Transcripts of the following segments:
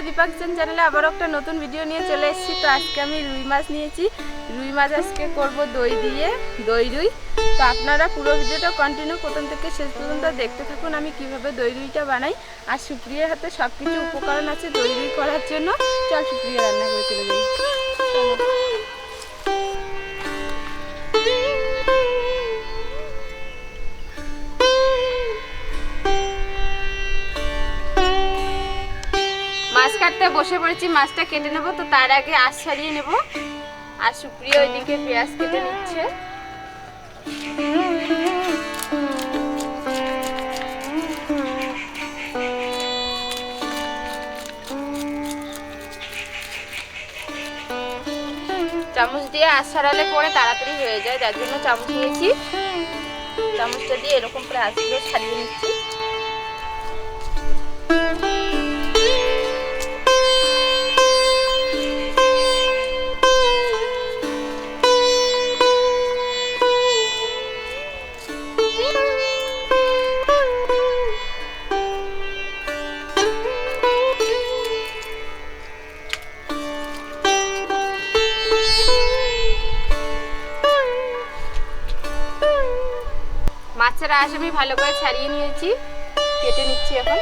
নমস্কার বন্ধুরা দীপক কিচেন চ্যানেলে আবার একটা নতুন ভিডিও নিয়ে চলে এসেছি। তো আজকে আমি রুই মাছ নিয়েছি। রুই মাছ আজকে করব দই দিয়ে, দই রুই। তো আপনারা পুরো ভিডিওটা কন্টিনিউ প্রথম থেকে শেষ পর্যন্ত দেখতে থাকুন আমি কীভাবে দই রুইটা বানাই। আর সুপ্রিয়ার হাতে সব কিছু উপকরণ আছে দই রুই করার জন্য। চল সুপ্রিয়া রান্না করে চলে যাই। বসে পড়েছি, মাছটা কেটে নেব, তো তার আগে আঁশ ছাড়িয়ে নেব। আর সুপ্রিয়া ওইদিকে পেঁয়াজ কেটে নিচ্ছে। চামচ দিয়ে আঁশ ছাড়ালে পরে তাড়াতাড়ি হয়ে যায়, যার জন্য চামচ নিয়েছি। চামচটা দিয়ে এরকম করে আঁশগুলো ছাড়িয়ে নিচ্ছি। আঁশ আমি ভালো করে ছাড়িয়ে নিয়েছি কেটে নিচ্ছি এখন।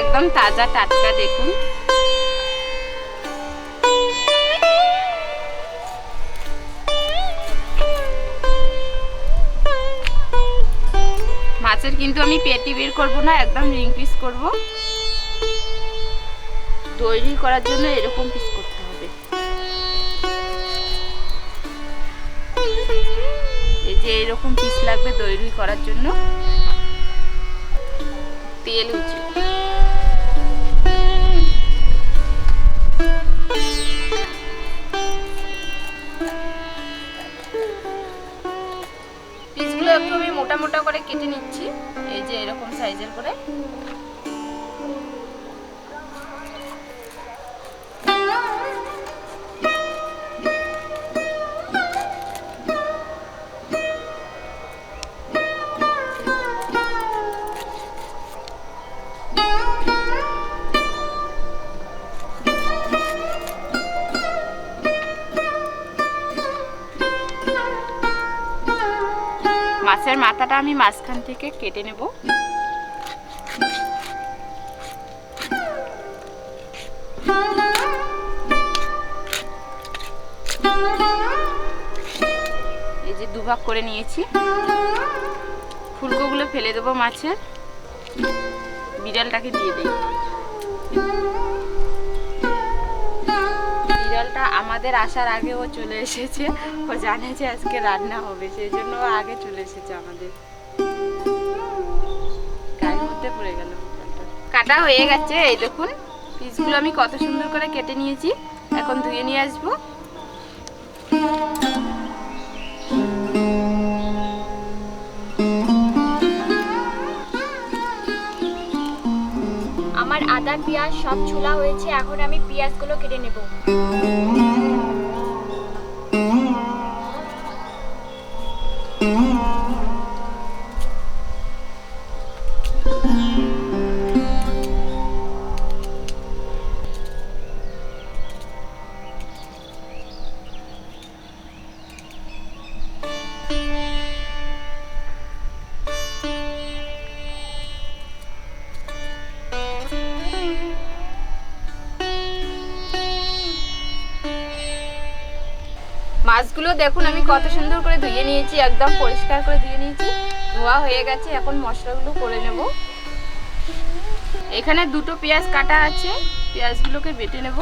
একদম তাজা টাটকা দেখুন। মাছের কিন্তু আমি পেটি বের করব না, একদম রিং পিস করব। তৈরি করার জন্য এরকম পিস করতে হবে। এই যে এরকম পিস লাগবে তৈরি করার জন্য। তেল উচিত। একটু আমি মোটা মোটা করে কেটে নিচ্ছি। এই যে এরকম সাইজের করে। মাছের মাথাটা আমি মাঝখান থেকে কেটে নেব। এই যে দুভাগ করে নিয়েছি। ফুলকোগুলো ফেলে দেবো মাছের। বিড়ালটাকে দিয়ে দিই। বিড়ালটা আমাদের আসার আগে ও চলে এসেছে। ও জানে যে আজকে রান্না হবে, সেই জন্য ও আগে চলে এসেছে আমাদের। গায়ের মধ্যে পড়ে গেল কাটা হয়ে গেছে, এই দেখুন। পিসগুলো আমি কত সুন্দর করে কেটে নিয়েছি। এখন ধুয়ে নিয়ে আসব। আদা পেঁয়াজ সব ছোলা হয়েছে এখন আমি পেঁয়াজগুলো কেটে নেব। মাছগুলো দেখুন, আমি কত সুন্দর করে ধুয়ে নিয়েছি, একদম পরিষ্কার করে ধুয়ে নিয়েছি। ধোয়া হয়ে গেছে, এখন মশলাগুলো করে নেব। এখানে দুটো পেঁয়াজ কাটা আছে, পেঁয়াজগুলোকে বেটে নেব।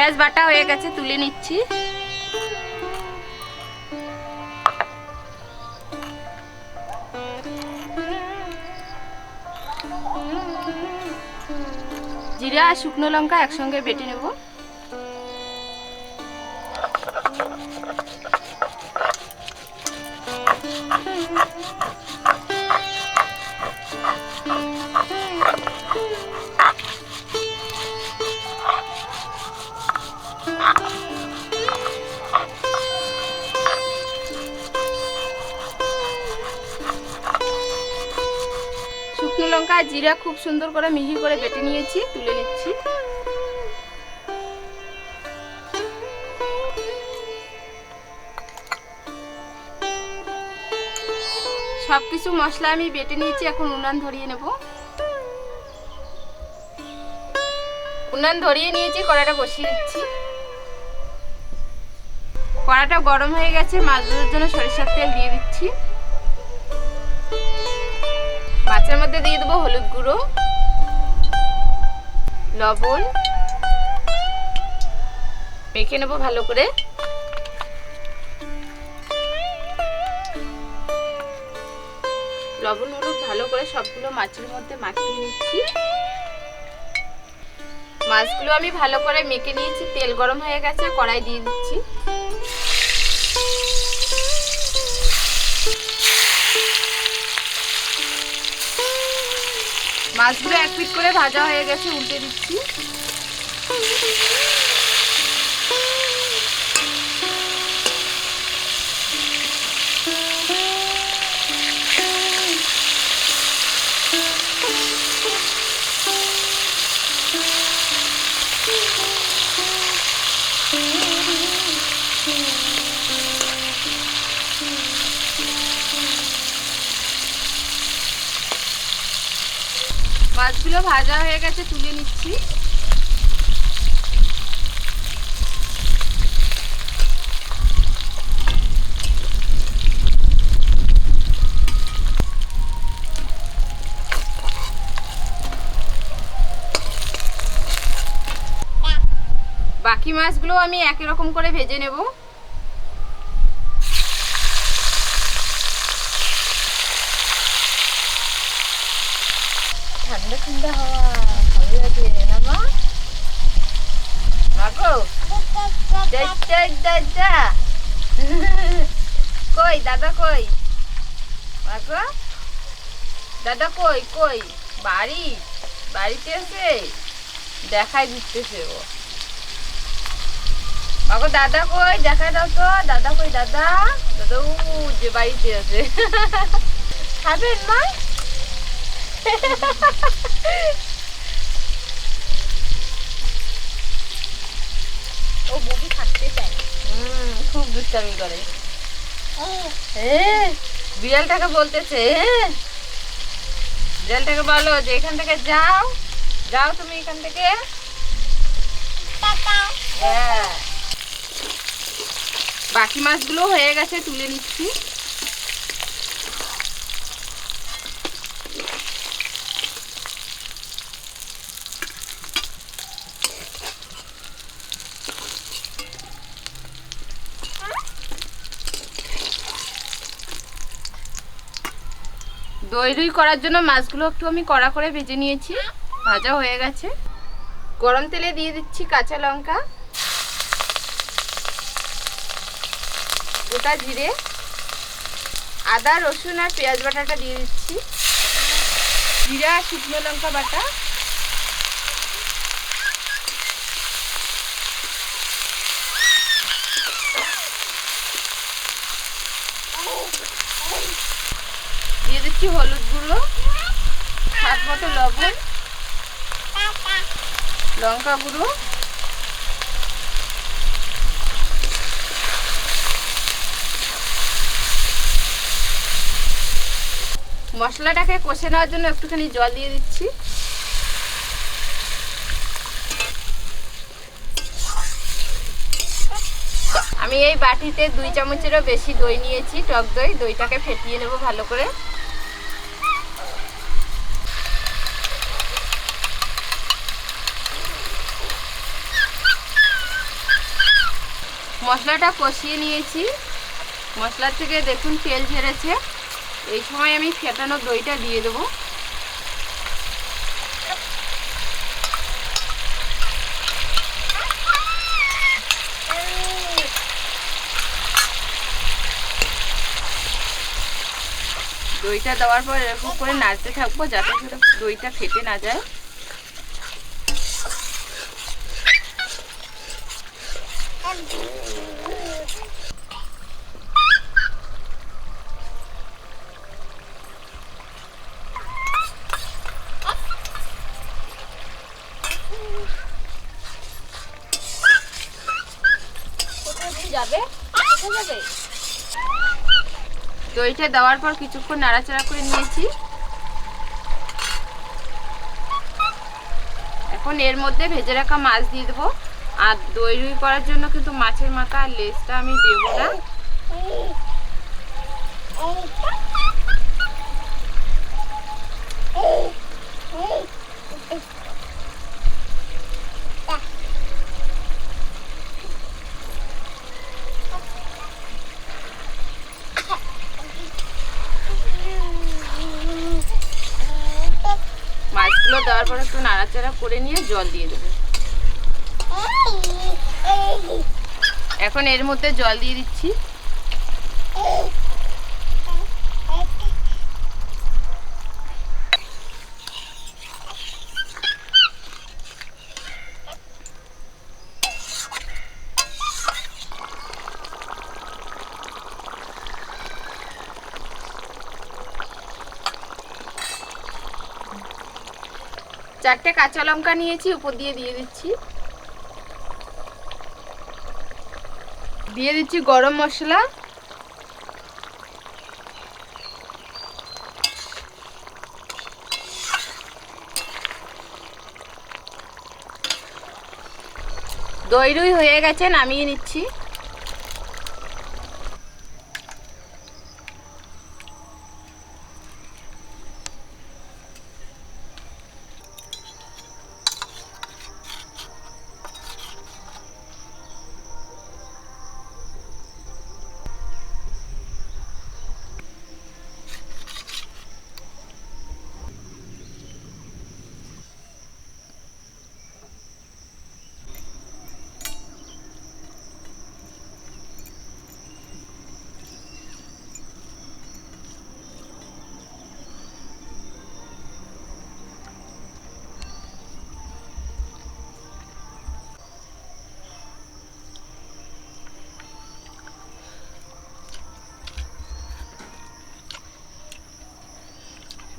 পেঁয়াজ বাটা হয়ে গেছে তুলে নিচ্ছি। জিরা আর শুকনো লঙ্কা একসঙ্গে বেটে নেব। জিরা খুব সুন্দর করে মিহি করে বেটে নিয়েছি, তুলে নিচ্ছি। সব কিছু মশলা আমি বেটে নিয়েছি, এখন উনান ধরিয়ে নেব। উনান ধরিয়ে নিয়েছি কড়াটা বসিয়ে দিচ্ছি। কড়াটা গরম হয়ে গেছে, মাছ ভাজার জন্য সরিষার তেল দিয়ে দিচ্ছি। দিয়ে দেবো হলুদ গুঁড়ো, লবণ, মেখে নেব ভালো করে। লবণ হলুদ ভালো করে সবগুলো মাছের মধ্যে মাখিয়ে নিচ্ছি। মাছগুলো আমি ভালো করে মেখে নিয়েছি, তেল গরম হয়ে গেছে, কড়াই দিয়ে দিচ্ছি। মাছগুলো এক পিট করে ভাজা হয়ে গেছে উল্টে দিচ্ছি। মাছগুলো ভাজা হয়ে গেছে তুলে নিচ্ছি। বাকি মাছগুলো আমি একই রকম করে ভেজে নেব। ঠান্ডা ঠান্ডা হাওয়া ভালো লাগে না মা মাগো যা যা কই দাদা কই মাগো দাদা কই কই বাড়ি বাড়িতে আছে দেখাই দিতেছে ও মাগো দাদা কই দেখাই দাও তো দাদা কই দাদা দাদা ও যে বাড়িতে আছে খাবেন মা? ও বগি থাকতে চায়। হুম, খুব দুষ্টামি করে। বিড়ালটাকে বলতেছে বিড়ালটাকে বলো যে এখান থেকে যাও যাও তুমি এখান থেকে। হ্যাঁ। বাকি মাছগুলো হয়ে গেছে তুলে নিচ্ছি। দই রুই করার জন্য মাছগুলো একটু আমি কড়া করে ভেজে নিয়েছি। ভাজা হয়ে গেছে। গরম তেলে দিয়ে দিচ্ছি কাঁচা লঙ্কা। গোটা জিরে। আদা, রসুন আর পেঁয়াজ বাটাটা দিয়ে দিচ্ছি। জিরা শুকনো লঙ্কা বাটা দিয়ে দিচ্ছি হলুদ গুঁড়ো? স্বাদ মতো লবণ? লঙ্কা গুঁড়ো? মশলাটাকে কষে নেওয়ার জন্য একটুখানি জল দিয়ে দিচ্ছি। আমি এই বাটিতে দুই চামচেরও বেশি দই নিয়েছি, টক দই। দইটাকে ফেটিয়ে নেব ভালো করে। মশলাটা কষিয়ে নিয়েছি। মশলার থেকে দেখুন তেল ছেড়েছে এই সময় আমি ফেটানো দইটা দিয়ে দেবো। দইটা দেওয়ার পর এরকম করে নাড়তে থাকব যাতে দইটা ফেটে না যায় কোথায় দিয়ে যাবে যাবে দইটা দেওয়ার পর কিছুক্ষণ নাড়াচাড়া করে নিয়েছি এখন এর মধ্যে ভেজে রাখা মাছ দিয়ে দেবো আর দই রুই করার জন্য কিন্তু মাছের মাথা আর লেজটা আমি দেবো না মাছগুলো দেওয়ার পর একটু নাড়াচাড়া করে নিয়ে জল দিয়ে দেবে। এখন এর মধ্যে জল দিয়ে দিচ্ছি। চারটে কাঁচা লঙ্কা নিয়েছি, উপর দিয়ে দিয়ে দিচ্ছি। দিয়ে দিচ্ছি গরম মশলা। দই রুই হয়ে গেছে, নামিয়ে নিচ্ছি।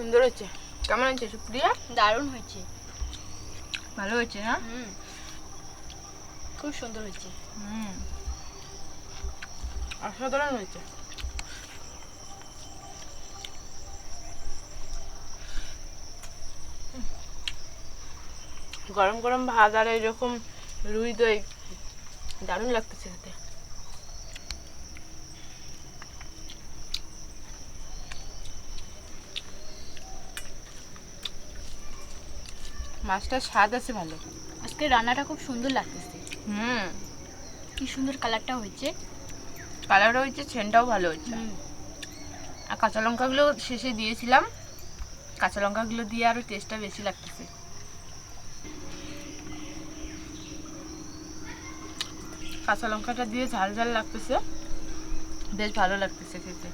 সুন্দর হচ্ছে কেমন হচ্ছে সুপ্রিয়া? দারুণ হয়েছে। ভালো হচ্ছে না? হুম। খুব সুন্দর হয়েছে। হুম। অসাধারণ হয়েছে। গরম গরম ভাত আর এরকম রুই দই দারুণ লাগতেছে খেতে। মাছটার স্বাদ আছে ভালো। আজকে রান্নাটা খুব সুন্দর লাগতেছে। হুম। কি সুন্দর কালারটা হয়েছে। কালারও হয়েছে সেন্টটাও ভালো হচ্ছে আর কাঁচা লঙ্কাগুলো শেষে দিয়েছিলাম। কাঁচা লঙ্কাগুলো দিয়ে আরও টেস্টটা বেশি লাগতেছে। কাঁচা লঙ্কাটা দিয়ে ঝাল ঝাল লাগতেছে। বেশ ভালো লাগতেছে খেতে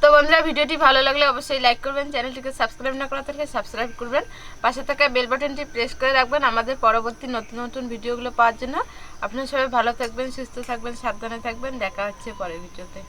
তো বন্ধুরা ভিডিওটি ভালো লাগলে অবশ্যই লাইক করবেন, চ্যানেলটিকে সাবস্ক্রাইব না করা থাকলে সাবস্ক্রাইব করবেন। পাশে থাকা বেল বাটনটি প্রেস করে রাখবেন আমাদের পরবর্তী নতুন নতুন ভিডিওগুলো পাওয়ার জন্য। আপনারা সবাই ভালো থাকবেন, সুস্থ থাকবেন, সাবধানে থাকবেন। দেখা হচ্ছে পরের ভিডিওতে